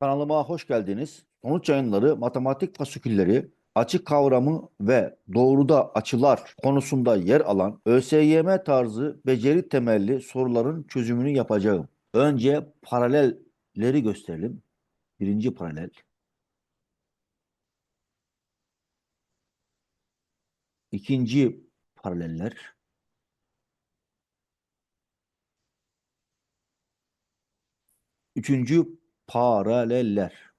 Kanalıma hoş geldiniz. Sonuç yayınları, matematik fasikülleri, açı kavramı ve doğruda açılar konusunda yer alan ÖSYM tarzı beceri temelli soruların çözümünü yapacağım. Önce paralelleri gösterelim. Birinci paralel. İkinci paraleller. Üçüncü paraleller.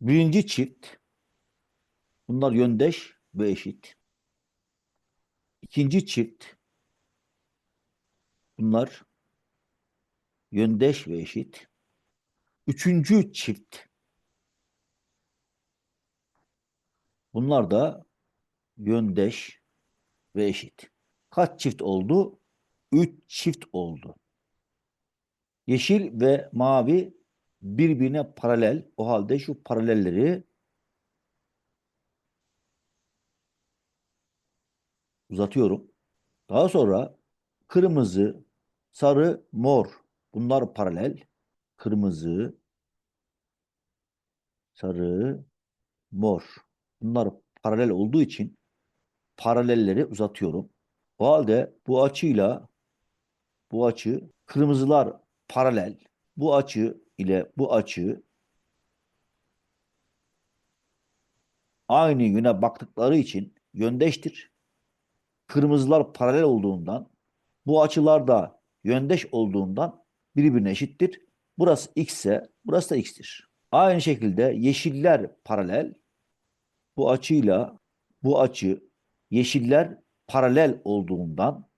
Birinci çift. Bunlar yöndeş ve eşit. İkinci çift. Bunlar yöndeş ve eşit. Üçüncü çift. Bunlar da yöndeş ve eşit. Kaç çift oldu? Üç çift oldu. Yeşil ve mavi birbirine paralel. O halde şu paralelleri uzatıyorum. Daha sonra kırmızı, sarı, mor. Bunlar paralel. Kırmızı, sarı, mor. Bunlar paralel olduğu için paralelleri uzatıyorum. O halde bu açıyla bu açı kırmızılar paralel. Bu açı ile bu açı aynı yöne baktıkları için yöndeştir. Kırmızılar paralel olduğundan bu açılar da yöndeş olduğundan birbirine eşittir. Burası x ise burası da x'tir. Aynı şekilde yeşiller paralel. Bu açıyla bu açı yeşiller paralel olduğundan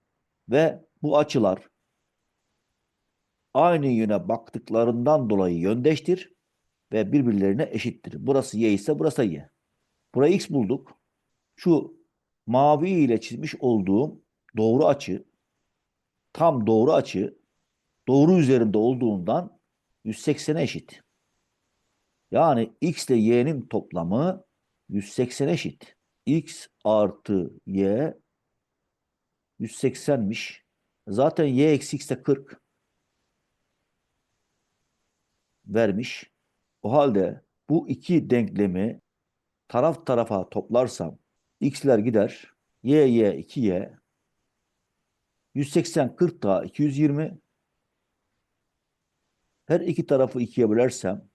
ve bu açılar aynı yöne baktıklarından dolayı yöndeştir ve birbirlerine eşittir. Burası y ise burası da y. Burayı x bulduk. Şu mavi ile çizmiş olduğum doğru açı tam doğru açı doğru üzerinde olduğundan 180'e eşit. Yani x ile y'nin toplamı 180 eşit. x artı y 180'miş. Zaten y eksi x de 40 vermiş. O halde bu iki denklemi taraf tarafa toplarsam x'ler gider. y, y, 2y 180, 40 daha 220 her iki tarafı ikiye bölersem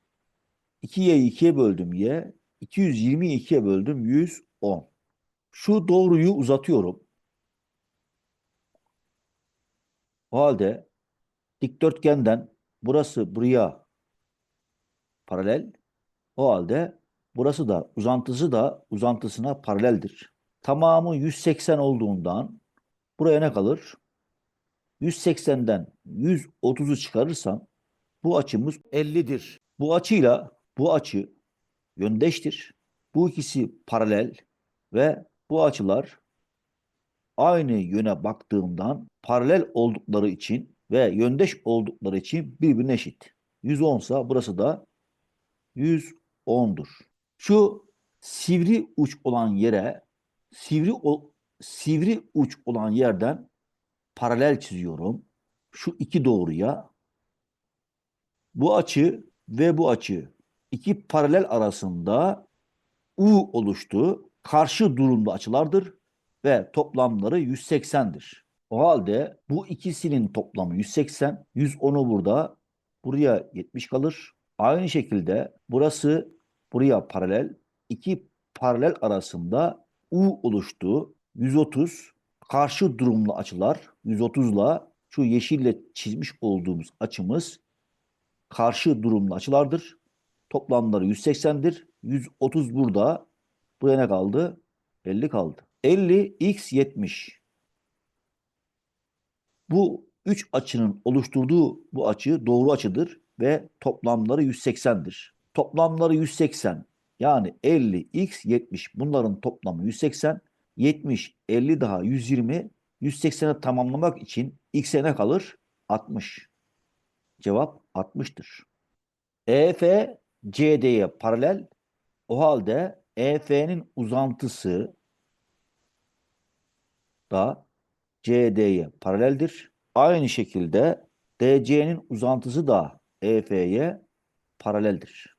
2y'yi 2'ye böldüm y 220'yi 2'ye böldüm 110. Şu doğruyu uzatıyorum. O halde dikdörtgenden burası buraya paralel. O halde burası da uzantısı da uzantısına paraleldir. Tamamı 180 olduğundan buraya ne kalır? 180'den 130'u çıkarırsam bu açımız 50'dir. Bu açıyla bu açı yöndeştir. Bu ikisi paralel ve bu açılar aynı yöne baktığımdan paralel oldukları için ve yöndeş oldukları için birbirine eşit. 110 ise burası da 110'dur. Şu sivri uç olan yere sivri o, sivri uç olan yerden paralel çiziyorum. Şu iki doğruya bu açı ve bu açı iki paralel arasında U oluştu. Karşı durumlu açılardır ve toplamları 180'dir. O halde bu ikisinin toplamı 180, 110'u burada, buraya 70 kalır. Aynı şekilde burası buraya paralel. iki paralel arasında U oluştu. 130 karşı durumlu açılar 130 ile şu yeşille çizmiş olduğumuz açımız karşı durumlu açılardır. Toplamları 180'dir. 130 burada. Buraya ne kaldı? 50 kaldı. 50 x 70. Bu üç açının oluşturduğu bu açı doğru açıdır ve toplamları 180'dir. Toplamları 180 yani 50 x 70 bunların toplamı 180 70 50 daha 120 180'i tamamlamak için x'e ne kalır? 60. Cevap 60'tır. EF CD'ye paralel. O halde EF'nin uzantısı da CD'ye paraleldir. Aynı şekilde DC'nin uzantısı da EF'ye paraleldir.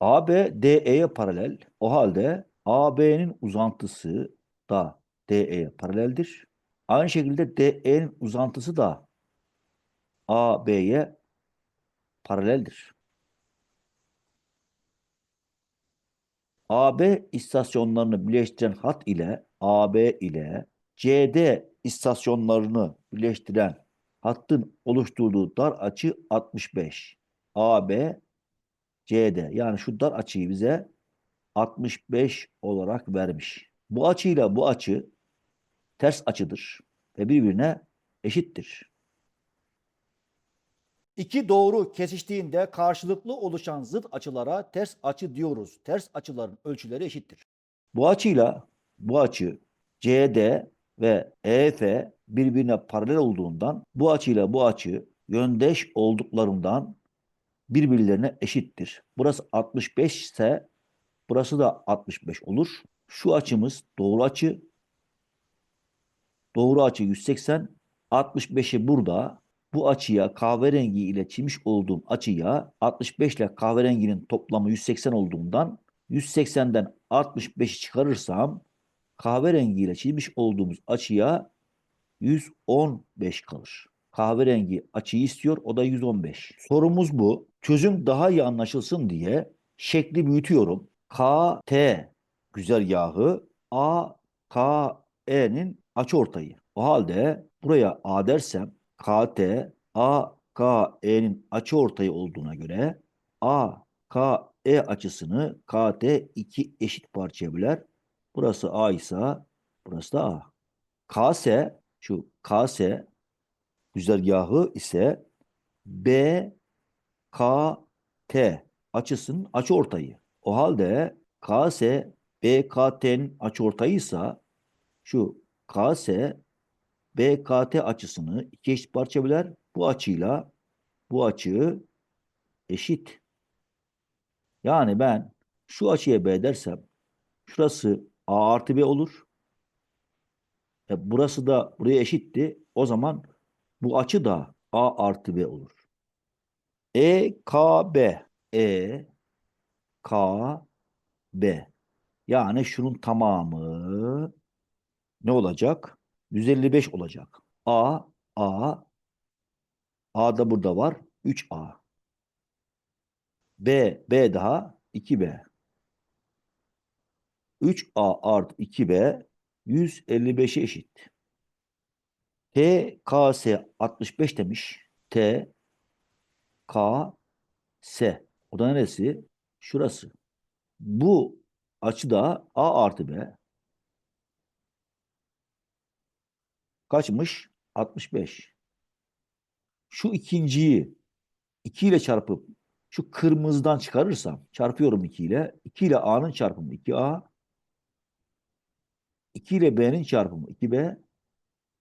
AB DE'ye paralel. O halde AB'nin uzantısı da DE'ye paraleldir. Aynı şekilde DE'nin uzantısı da AB'ye paraleldir. AB istasyonlarını birleştiren hat ile AB ile CD istasyonlarını birleştiren hattın oluşturduğu dar açı 65. AB CD yani şu dar açıyı bize 65 olarak vermiş. Bu açıyla bu açı ters açıdır ve birbirine eşittir. İki doğru kesiştiğinde karşılıklı oluşan zıt açılara ters açı diyoruz. Ters açıların ölçüleri eşittir. Bu açıyla bu açı CD ve EF birbirine paralel olduğundan bu açıyla bu açı yöndeş olduklarından birbirlerine eşittir. Burası 65 ise burası da 65 olur. Şu açımız doğru açı. Doğru açı 180. 65'i burada. Bu açıya kahverengi ile çizmiş olduğum açıya 65 ile kahverenginin toplamı 180 olduğundan 180'den 65'i çıkarırsam kahverengi ile çizmiş olduğumuz açıya 115 kalır. Kahverengi açıyı istiyor, o da 115. Sorumuz bu. Çözüm daha iyi anlaşılsın diye şekli büyütüyorum. KT güzergahı A K E'nin açıortayı. O halde buraya A dersem KT A K E'nin açıortayı olduğuna göre A K E açısını KT iki eşit parçaya böler. Burası A ise burası da A. KS şu KS güzergahı ise B K T açısının açıortayı. O halde KS BKT'nin açıortayıysa şu KS BKT açısını iki eşit parça böler. Bu açıyla bu açı eşit. Yani ben şu açıya B dersem şurası A artı B olur. E burası da buraya eşitti. O zaman bu açı da A artı B olur. E K B E K B yani şunun tamamı ne olacak? 155 olacak. A A A da burada var. 3A. B B daha 2B. 3A artı 2B 155'e eşit. T, K, S 65 demiş. T, K, S. O da neresi? Şurası. Bu açıda A artı B kaçmış? 65. Şu ikinciyi 2 ile çarpıp şu kırmızıdan çıkarırsam çarpıyorum 2 ile. 2 ile A'nın çarpımı 2A 2 ile B'nin çarpımı 2B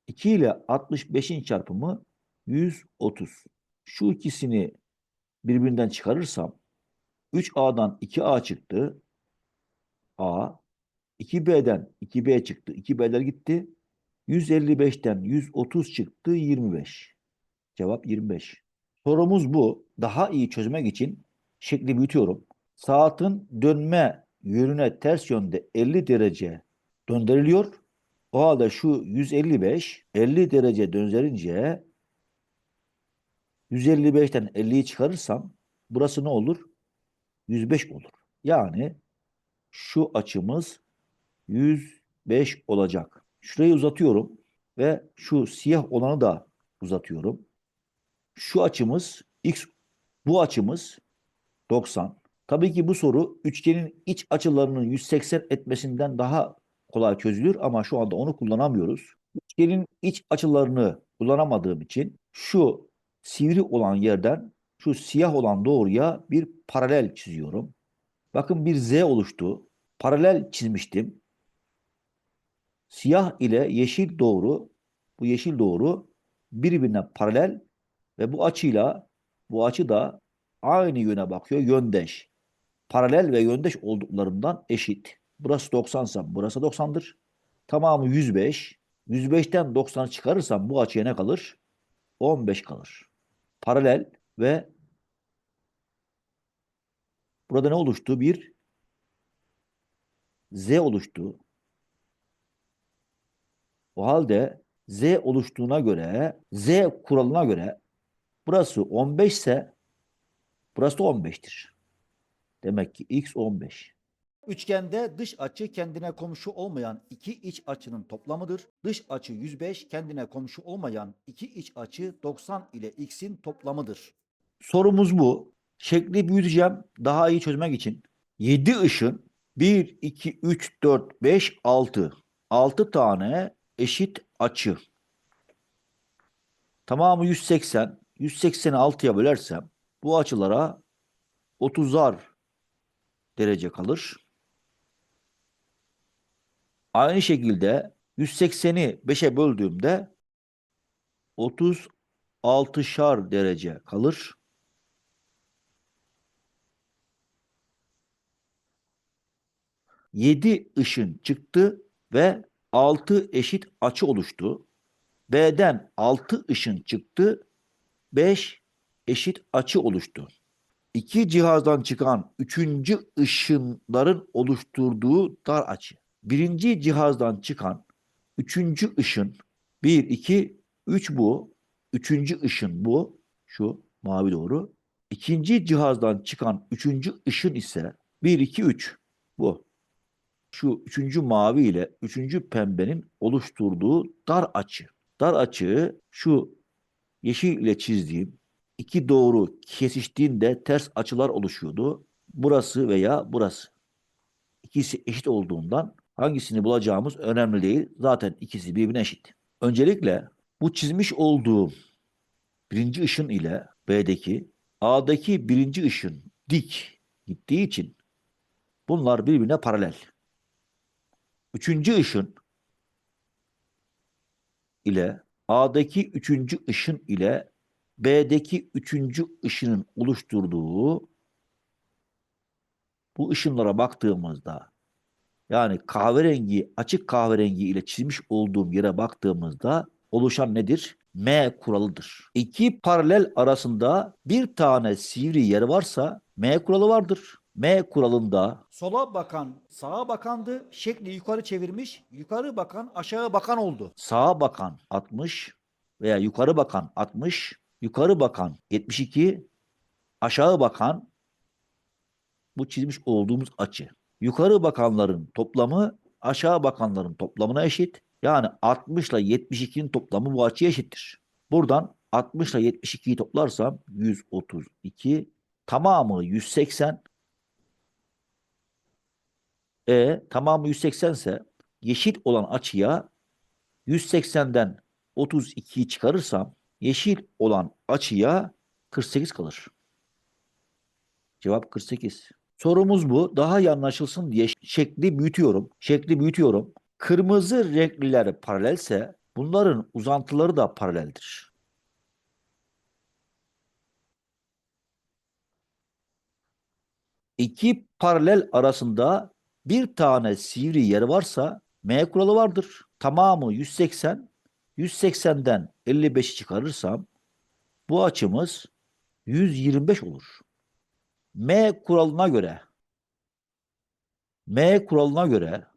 2 ile 65'in çarpımı 130. Şu ikisini birbirinden çıkarırsam 3A'dan 2A çıktı. A. 2B'den 2B çıktı. 2B'ler gitti. 155'ten 130 çıktı 25. Cevap 25. Sorumuz bu. Daha iyi çözmek için şekli büyütüyorum. Saatin dönme yönüne ters yönde 50 derece döndürülüyor. O halde şu 155 50 derece döndürünce 155'ten 50'yi çıkarırsam burası ne olur? 105 olur. Yani şu açımız 105 olacak. Şurayı uzatıyorum ve şu siyah olanı da uzatıyorum. Şu açımız x bu açımız 90. Tabii ki bu soru üçgenin iç açılarının 180 etmesinden daha kolay çözülür ama şu anda onu kullanamıyoruz. Üçgenin iç açılarını kullanamadığım için şu sivri olan yerden şu siyah olan doğruya bir paralel çiziyorum. Bakın bir Z oluştu. Paralel çizmiştim. Siyah ile yeşil doğru, bu yeşil doğru birbirine paralel ve bu açıyla bu açı da aynı yöne bakıyor, yöndeş. Paralel ve yöndeş olduklarından eşit. Burası 90 ise burası 90'dır. Tamamı 105. 105'ten 90 çıkarırsam bu açıya ne kalır? 15 kalır. Paralel ve burada ne oluştu? Bir Z oluştu. O halde Z oluştuğuna göre, Z kuralına göre burası 15 ise burası da 15'tir. Demek ki x 15. Üçgende dış açı kendine komşu olmayan iki iç açının toplamıdır. Dış açı 105 kendine komşu olmayan iki iç açı 90 ile x'in toplamıdır. Sorumuz bu. Şekli büyüteceğim daha iyi çözmek için. 7 ışın 1, 2, 3, 4, 5, 6. 6 tane eşit açı. Tamamı 180. 180'i 6'ya bölersem bu açılara 30'ar derece kalır. Aynı şekilde 180'i 5'e böldüğümde 36'şar derece kalır. Yedi ışın çıktı ve 6 eşit açı oluştu. B'den 6 ışın çıktı, 5 eşit açı oluştu. İki cihazdan çıkan üçüncü ışınların oluşturduğu dar açı. Birinci cihazdan çıkan üçüncü ışın 1, 2, 3 bu. Üçüncü ışın bu. Şu mavi doğru. İkinci cihazdan çıkan üçüncü ışın ise 1, 2, 3 bu. Şu üçüncü mavi ile üçüncü pembenin oluşturduğu dar açı. Dar açığı şu yeşil ile çizdiğim iki doğru kesiştiğinde ters açılar oluşuyordu. Burası veya burası. İkisi eşit olduğundan hangisini bulacağımız önemli değil. Zaten ikisi birbirine eşit. Öncelikle bu çizmiş olduğum birinci ışın ile B'deki A'daki birinci ışın dik gittiği için bunlar birbirine paralel. Üçüncü ışın ile A'daki üçüncü ışın ile B'deki üçüncü ışının oluşturduğu bu ışınlara baktığımızda yani kahverengi, açık kahverengi ile çizmiş olduğum yere baktığımızda oluşan nedir? M kuralıdır. İki paralel arasında bir tane sivri yer varsa M kuralı vardır. M kuralında Sola bakan sağa bakandı. Şekli yukarı çevirmiş. Yukarı bakan aşağı bakan oldu. sağa bakan 60 veya yukarı bakan 60, yukarı bakan 72, aşağı bakan bu çizmiş olduğumuz açı. Yukarı bakanların toplamı aşağı bakanların toplamına eşit. Yani 60 ile 72'nin toplamı bu açıya eşittir. Buradan 60 ile 72'yi toplarsam 132, tamamı 180. E tamamı 180 ise yeşil olan açıya 180'den 32'yi çıkarırsam yeşil olan açıya 48 kalır. Cevap 48. Sorumuz bu. Daha iyi anlaşılsın diye şekli büyütüyorum. Şekli büyütüyorum. Kırmızı renkliler paralelse bunların uzantıları da paraleldir. İki paralel arasında bir tane sivri yer varsa M kuralı vardır. Tamamı 180. 180'den 55'i çıkarırsam bu açımız 125 olur. M kuralına göre M kuralına göre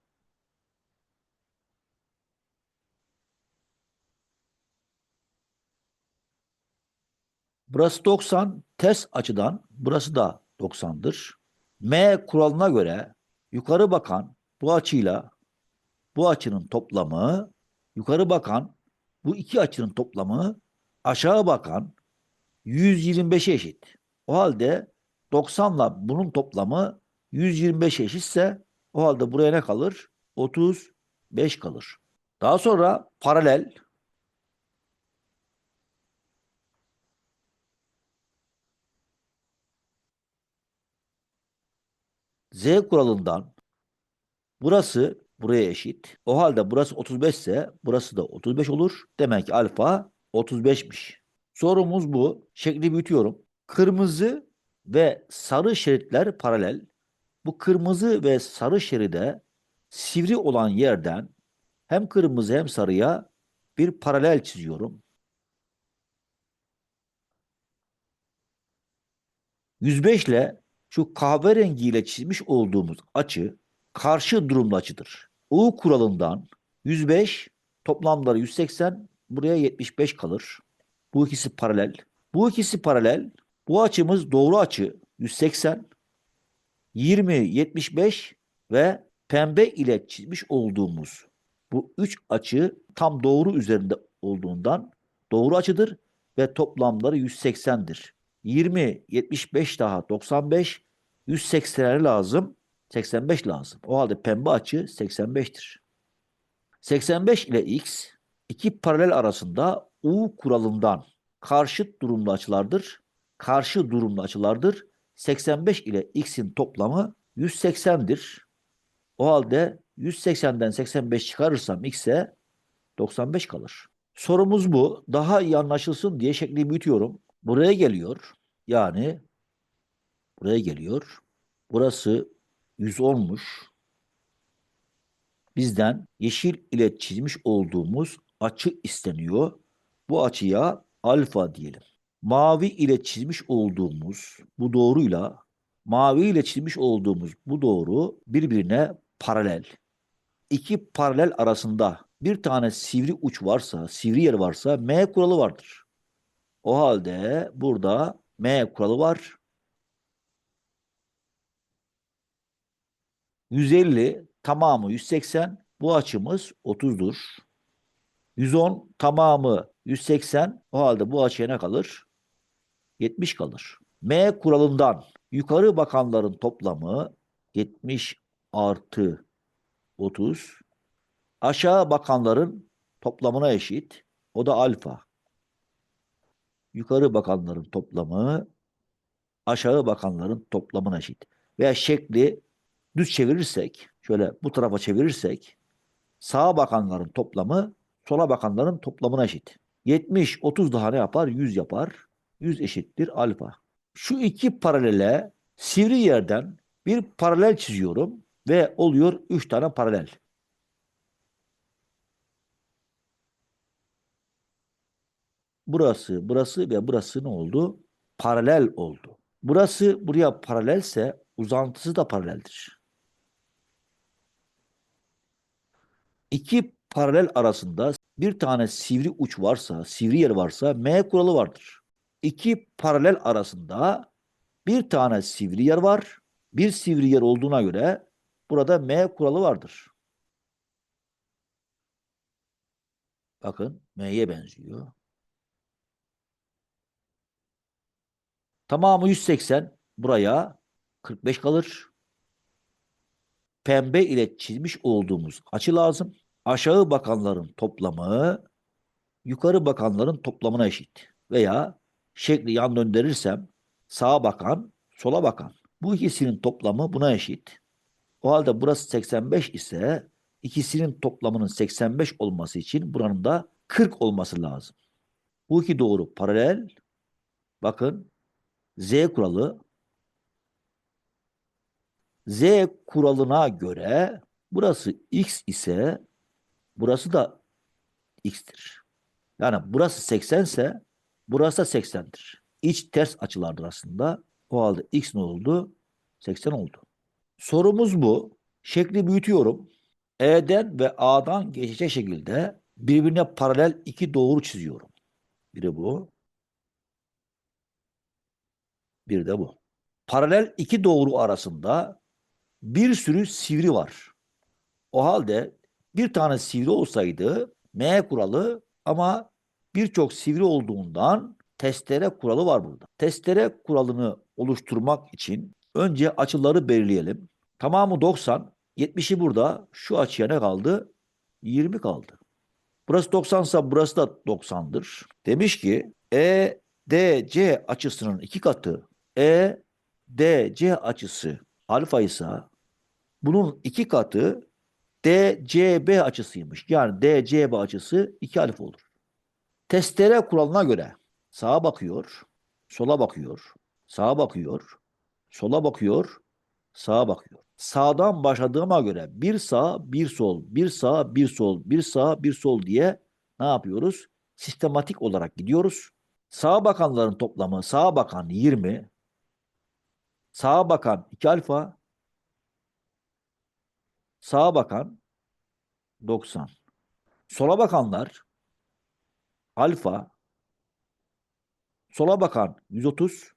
burası 90 ters açıdan burası da 90'dır. M kuralına göre yukarı bakan bu açıyla bu açının toplamı yukarı bakan bu iki açının toplamı aşağı bakan 125'e eşit. O halde 90 ile bunun toplamı 125 eşitse o halde buraya ne kalır? 35 kalır. Daha sonra paralel Z kuralından burası buraya eşit. O halde burası 35 ise burası da 35 olur. Demek ki alfa 35'miş. Sorumuz bu. Şekli büyütüyorum. Kırmızı ve sarı şeritler paralel. Bu kırmızı ve sarı şeride sivri olan yerden hem kırmızı hem sarıya bir paralel çiziyorum. 105 ile şu kahverengiyle çizmiş olduğumuz açı karşı durumlu açıdır. U kuralından 105 toplamları 180 buraya 75 kalır. Bu ikisi paralel. Bu ikisi paralel. Bu açımız doğru açı 180 20 75 ve pembe ile çizmiş olduğumuz bu üç açı tam doğru üzerinde olduğundan doğru açıdır ve toplamları 180'dir. 20, 75 daha 95, 180'e lazım, 85 lazım. O halde pembe açı 85'tir. 85 ile x iki paralel arasında U kuralından karşıt durumlu açılardır. Karşı durumlu açılardır. 85 ile x'in toplamı 180'dir. O halde 180'den 85 çıkarırsam x'e 95 kalır. Sorumuz bu. Daha iyi anlaşılsın diye şekli büyütüyorum. Buraya geliyor. Yani buraya geliyor. Burası 110'muş. Bizden yeşil ile çizmiş olduğumuz açı isteniyor. Bu açıya alfa diyelim. Mavi ile çizmiş olduğumuz bu doğruyla mavi ile çizmiş olduğumuz bu doğru birbirine paralel. İki paralel arasında bir tane sivri uç varsa, sivri yer varsa M kuralı vardır. O halde burada M kuralı var. 150 tamamı 180 bu açımız 30'dur. 110 tamamı 180 o halde bu açıya ne kalır? 70 kalır. M kuralından yukarı bakanların toplamı 70 artı 30 aşağı bakanların toplamına eşit. O da alfa. Yukarı bakanların toplamı aşağı bakanların toplamına eşit. Veya şekli düz çevirirsek, şöyle bu tarafa çevirirsek sağa bakanların toplamı sola bakanların toplamına eşit. 70, 30 daha ne yapar? 100 yapar. 100 eşittir alfa. Şu iki paralele sivri yerden bir paralel çiziyorum ve oluyor 3 tane paralel. Burası, burası ve burası ne oldu? Paralel oldu. Burası buraya paralelse uzantısı da paraleldir. İki paralel arasında bir tane sivri uç varsa, sivri yer varsa M kuralı vardır. İki paralel arasında bir tane sivri yer var. Bir sivri yer olduğuna göre burada M kuralı vardır. Bakın M'ye benziyor. Tamamı 180 buraya 45 kalır. Pembe ile çizmiş olduğumuz açı lazım. Aşağı bakanların toplamı yukarı bakanların toplamına eşit. Veya şekli yan döndürürsem sağa bakan, sola bakan. Bu ikisinin toplamı buna eşit. O halde burası 85 ise ikisinin toplamının 85 olması için buranın da 40 olması lazım. Bu iki doğru paralel. Bakın Z kuralı Z kuralına göre burası X ise burası da X'tir. Yani burası 80 ise burası da 80'dir. İç ters açılardır aslında. O halde X ne oldu? 80 oldu. Sorumuz bu. Şekli büyütüyorum. E'den ve A'dan geçecek şekilde birbirine paralel iki doğru çiziyorum. Biri bu. Bir de bu. Paralel iki doğru arasında bir sürü sivri var. O halde bir tane sivri olsaydı M kuralı ama birçok sivri olduğundan testere kuralı var burada. Testere kuralını oluşturmak için önce açıları belirleyelim. Tamamı 90, 70'i burada. Şu açıya ne kaldı? 20 kaldı. Burası 90 ise burası da 90'dır. Demiş ki E DC açısının iki katı E DC açısı alfa ise bunun iki katı DCB açısıymış. Yani DCB açısı 2 alfa olur. Testere kuralına göre sağa bakıyor, sola bakıyor, sağa bakıyor, sola bakıyor, sağa bakıyor. Sağdan başladığıma göre bir sağ, bir sol, bir sağ, bir sol, bir sağ, bir sol diye ne yapıyoruz? Sistematik olarak gidiyoruz. Sağa bakanların toplamı sağa bakan 20, Sağa bakan 2 alfa. Sağa bakan 90. Sola bakanlar alfa. Sola bakan 130.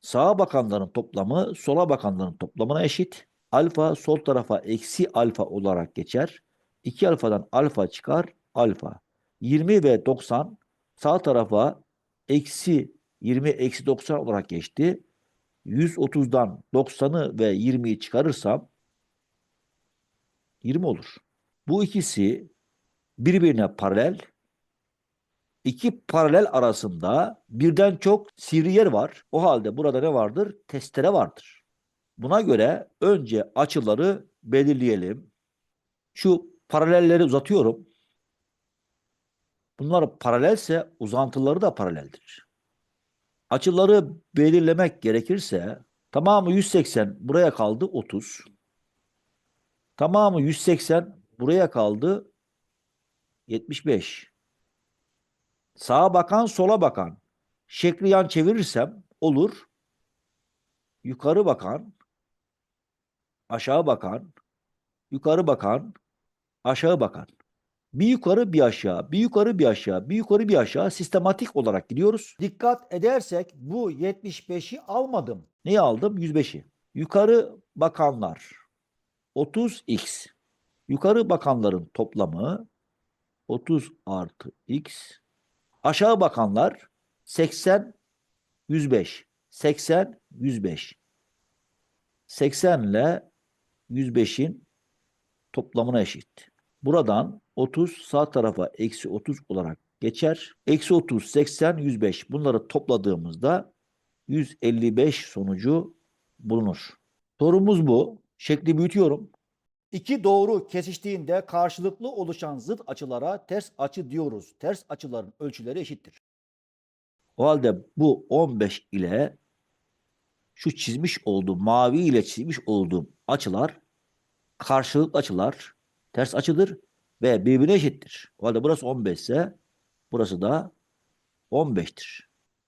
Sağa bakanların toplamı sola bakanların toplamına eşit. Alfa sol tarafa eksi alfa olarak geçer. 2 alfadan alfa çıkar alfa. 20 ve 90 sağ tarafa eksi 20 eksi 90 olarak geçti. 130'dan 90'ı ve 20'yi çıkarırsam 20 olur. Bu ikisi birbirine paralel. İki paralel arasında birden çok sivri yer var. O halde burada ne vardır? Testere vardır. Buna göre önce açıları belirleyelim. Şu paralelleri uzatıyorum. Bunlar paralelse uzantıları da paraleldir. Açıları belirlemek gerekirse tamamı 180 buraya kaldı 30. Tamamı 180 buraya kaldı 75. Sağa bakan sola bakan şekli yan çevirirsem olur. Yukarı bakan aşağı bakan yukarı bakan aşağı bakan. Bir yukarı bir aşağı, bir yukarı bir aşağı, bir yukarı bir aşağı sistematik olarak gidiyoruz. Dikkat edersek bu 75'i almadım. Neyi aldım? 105'i. Yukarı bakanlar 30x. Yukarı bakanların toplamı 30 artı x. Aşağı bakanlar 80 105. 80 105. 80 ile 105'in toplamına eşit. Buradan 30 sağ tarafa eksi 30 olarak geçer. Eksi 30, 80, 105 bunları topladığımızda 155 sonucu bulunur. Sorumuz bu. Şekli büyütüyorum. İki doğru kesiştiğinde karşılıklı oluşan zıt açılara ters açı diyoruz. Ters açıların ölçüleri eşittir. O halde bu 15 ile şu çizmiş olduğum mavi ile çizmiş olduğum açılar karşılıklı açılar ters açıdır ve birbirine eşittir. O halde burası 15 ise burası da 15'tir.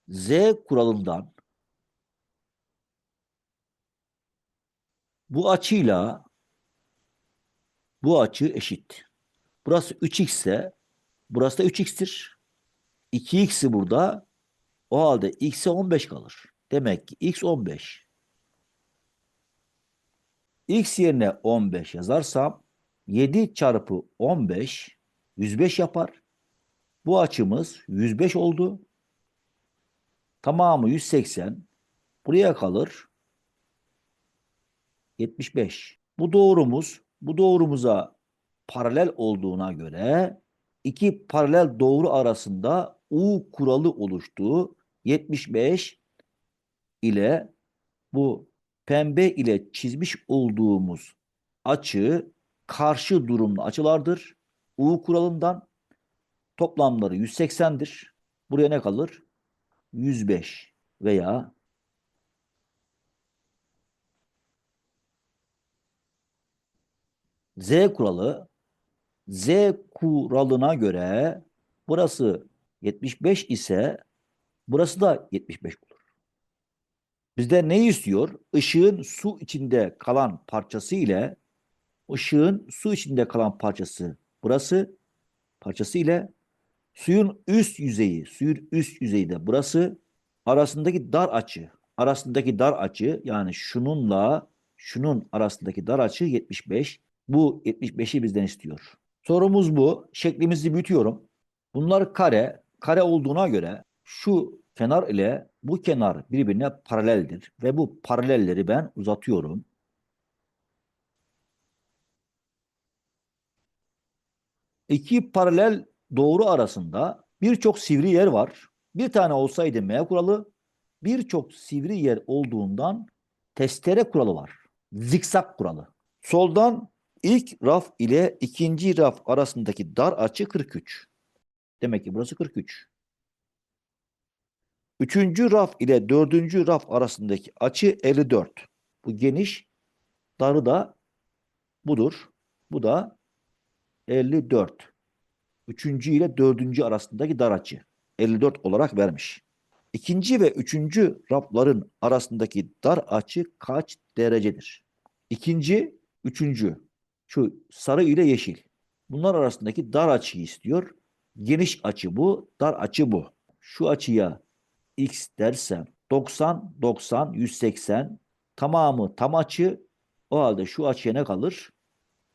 Z kuralından bu açıyla bu açı eşit. Burası 3x ise burası da 3x'tir. 2x'i burada o halde x'e 15 kalır. Demek ki x 15. x yerine 15 yazarsam 7 çarpı 15 105 yapar. Bu açımız 105 oldu. Tamamı 180. Buraya kalır 75. Bu doğrumuz bu doğrumuza paralel olduğuna göre iki paralel doğru arasında U kuralı oluştu. 75 ile bu pembe ile çizmiş olduğumuz açı karşı durumlu açılardır. U kuralından toplamları 180'dir. Buraya ne kalır? 105 veya Z kuralı Z kuralına göre burası 75 ise burası da 75 olur. Bizden ne istiyor? Işığın su içinde kalan parçası ile ışığın su içinde kalan parçası burası parçası ile suyun üst yüzeyi, suyun üst yüzeyi de burası arasındaki dar açı. Arasındaki dar açı yani şununla şunun arasındaki dar açı 75. Bu 75'i bizden istiyor. Sorumuz bu. Şeklimizi büyütüyorum. Bunlar kare. Kare olduğuna göre şu kenar ile bu kenar birbirine paraleldir. Ve bu paralelleri ben uzatıyorum. İki paralel doğru arasında birçok sivri yer var. Bir tane olsaydı M kuralı, birçok sivri yer olduğundan testere kuralı var. Zikzak kuralı. Soldan ilk raf ile ikinci raf arasındaki dar açı 43. Demek ki burası 43. Üçüncü raf ile dördüncü raf arasındaki açı 54. Bu geniş. Darı da budur. Bu da 54. Üçüncü ile dördüncü arasındaki dar açı. 54 olarak vermiş. İkinci ve üçüncü rafların arasındaki dar açı kaç derecedir? İkinci, üçüncü. Şu sarı ile yeşil. Bunlar arasındaki dar açıyı istiyor. Geniş açı bu, dar açı bu. Şu açıya x dersem 90, 90, 180 tamamı tam açı. O halde şu açıya ne kalır?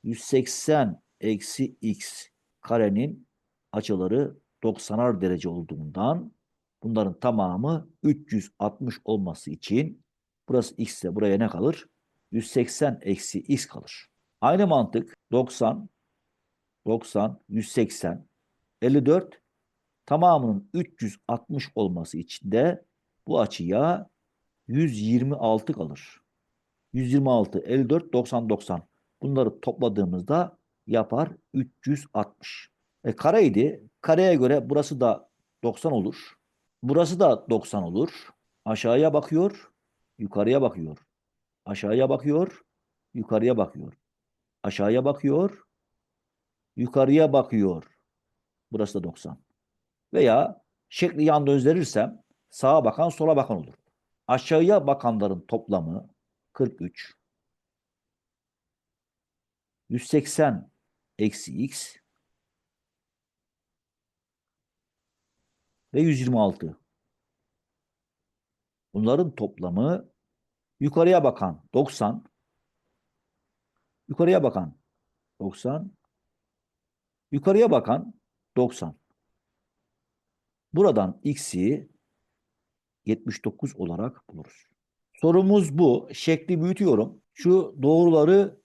180 eksi x karenin açıları 90'ar derece olduğundan bunların tamamı 360 olması için burası x ise buraya ne kalır? 180 eksi x kalır. Aynı mantık 90, 90, 180, 54 tamamının 360 olması için de bu açıya 126 kalır. 126, 54, 90, 90. Bunları topladığımızda yapar 360. E kareydi. Kareye göre burası da 90 olur. Burası da 90 olur. Aşağıya bakıyor, yukarıya bakıyor. Aşağıya bakıyor, yukarıya bakıyor. Aşağıya bakıyor, yukarıya bakıyor. Burası da 90. Veya şekli yan döndürürsem sağa bakan sola bakan olur. Aşağıya bakanların toplamı 43. 180 eksi x ve 126. Bunların toplamı yukarıya bakan 90, yukarıya bakan 90, yukarıya bakan 90. Buradan x'i 79 olarak buluruz. Sorumuz bu. Şekli büyütüyorum. Şu doğruları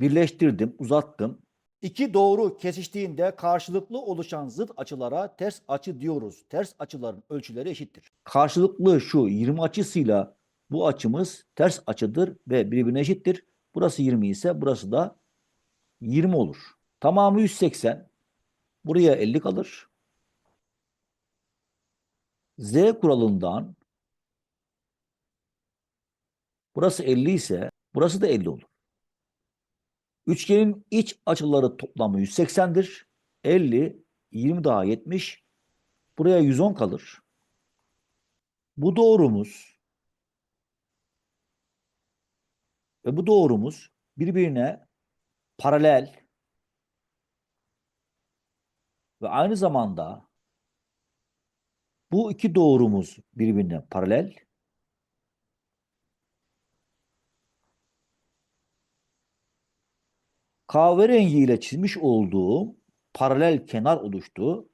birleştirdim, uzattım. İki doğru kesiştiğinde karşılıklı oluşan zıt açılara ters açı diyoruz. Ters açıların ölçüleri eşittir. Karşılıklı şu 20 açısıyla bu açımız ters açıdır ve birbirine eşittir. Burası 20 ise burası da 20 olur. Tamamı 180. Buraya 50 kalır. Z kuralından burası 50 ise burası da 50 olur. Üçgenin iç açıları toplamı 180'dir. 50, 20 daha 70. Buraya 110 kalır. Bu doğrumuz ve bu doğrumuz birbirine paralel ve aynı zamanda bu iki doğrumuz birbirine paralel. Kahverengi ile çizmiş olduğum paralel kenar oluştu.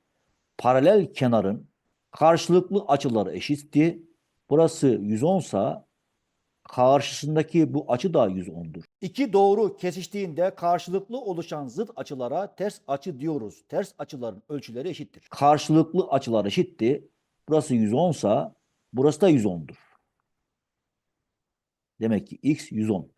Paralel kenarın karşılıklı açıları eşitti. Burası 110 sa karşısındaki bu açı da 110'dur. İki doğru kesiştiğinde karşılıklı oluşan zıt açılara ters açı diyoruz. Ters açıların ölçüleri eşittir. Karşılıklı açılar eşitti. Burası 110 sa burası da 110'dur. Demek ki x 110.